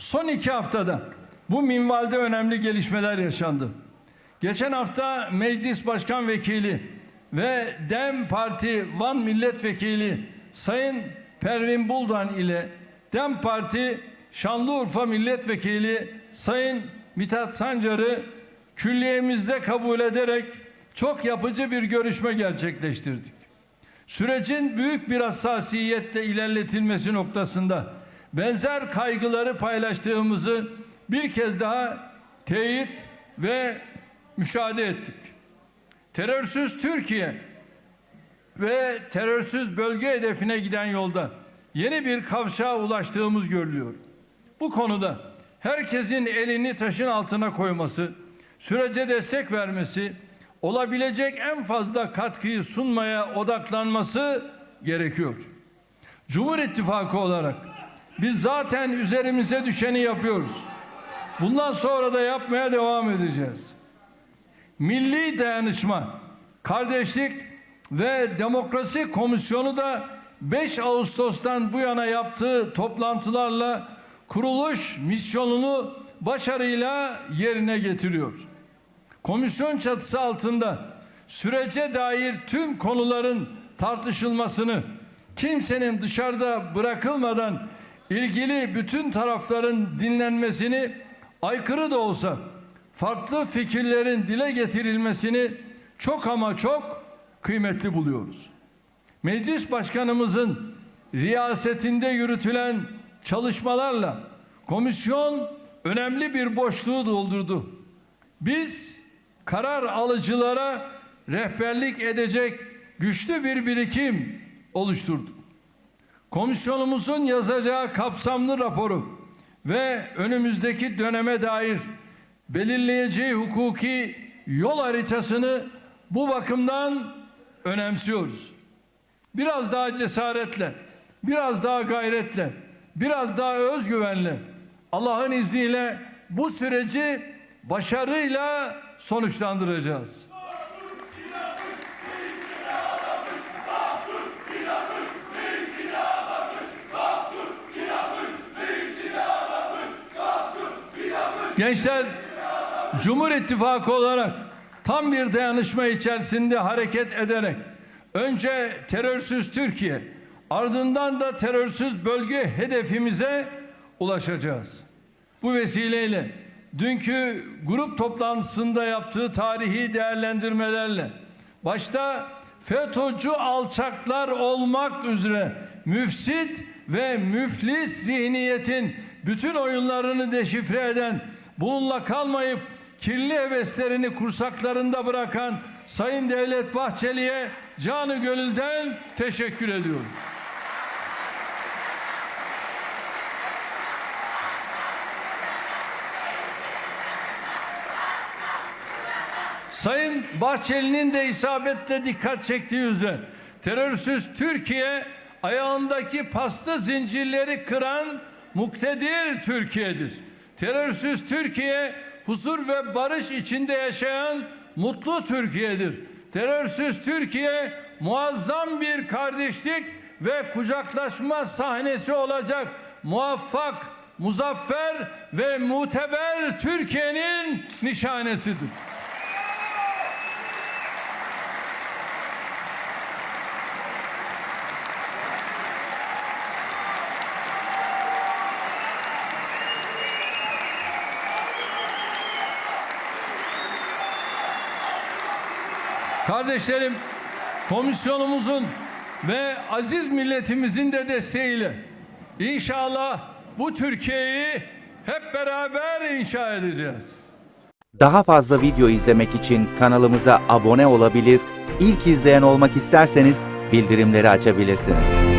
Son iki haftada bu minvalde önemli gelişmeler yaşandı. Geçen hafta Meclis Başkan Vekili ve DEM Parti Van Milletvekili Sayın Pervin Buldan ile DEM Parti Şanlıurfa Milletvekili Sayın Mithat Sancar'ı külliyemizde kabul ederek çok yapıcı bir görüşme gerçekleştirdik. Sürecin büyük bir hassasiyetle ilerletilmesi noktasında benzer kaygıları paylaştığımızı bir kez daha teyit ve müşahede ettik. Terörsüz Türkiye ve terörsüz bölge hedefine giden yolda yeni bir kavşağa ulaştığımız görülüyor. Bu konuda herkesin elini taşın altına koyması, sürece destek vermesi, olabilecek en fazla katkıyı sunmaya odaklanması gerekiyor. Cumhur İttifakı olarak biz zaten üzerimize düşeni yapıyoruz. Bundan sonra da yapmaya devam edeceğiz. Milli Dayanışma, Kardeşlik ve Demokrasi Komisyonu da 5 Ağustos'tan bu yana yaptığı toplantılarla kuruluş misyonunu başarıyla yerine getiriyor. Komisyon çatısı altında sürece dair tüm konuların tartışılmasını, kimsenin dışarıda bırakılmadan ilgili bütün tarafların dinlenmesini aykırı da olsa farklı fikirlerin dile getirilmesini çok ama çok kıymetli buluyoruz. Meclis Başkanımızın riyasetinde yürütülen çalışmalarla komisyon önemli bir boşluğu doldurdu. Biz karar alıcılara rehberlik edecek güçlü bir birikim oluşturduk. Komisyonumuzun yazacağı kapsamlı raporu ve önümüzdeki döneme dair belirleyeceği hukuki yol haritasını bu bakımdan önemsiyoruz. Biraz daha cesaretle, biraz daha gayretle, biraz daha özgüvenle Allah'ın izniyle bu süreci başarıyla sonuçlandıracağız. Gençler Cumhur İttifakı olarak tam bir dayanışma içerisinde hareket ederek önce terörsüz Türkiye ardından da terörsüz bölge hedefimize ulaşacağız. Bu vesileyle dünkü grup toplantısında yaptığı tarihi değerlendirmelerle başta FETÖ'cü alçaklar olmak üzere müfsit ve müflis zihniyetin bütün oyunlarını deşifre eden bununla kalmayıp kirli heveslerini kursaklarında bırakan Sayın Devlet Bahçeli'ye canı gönülden teşekkür ediyorum. Sayın Bahçeli'nin de isabetle dikkat çektiği üzere terörsüz Türkiye ayağındaki pasta zincirleri kıran muktedir Türkiye'dir. Terörsüz Türkiye huzur ve barış içinde yaşayan mutlu Türkiye'dir. Terörsüz Türkiye muazzam bir kardeşlik ve kucaklaşma sahnesi olacak muvaffak, muzaffer ve muteber Türkiye'nin nişanesidir. Kardeşlerim, komisyonumuzun ve aziz milletimizin de desteğiyle inşallah bu Türkiye'yi hep beraber inşa edeceğiz. Daha fazla video izlemek için kanalımıza abone olabilir, ilk izleyen olmak isterseniz bildirimleri açabilirsiniz.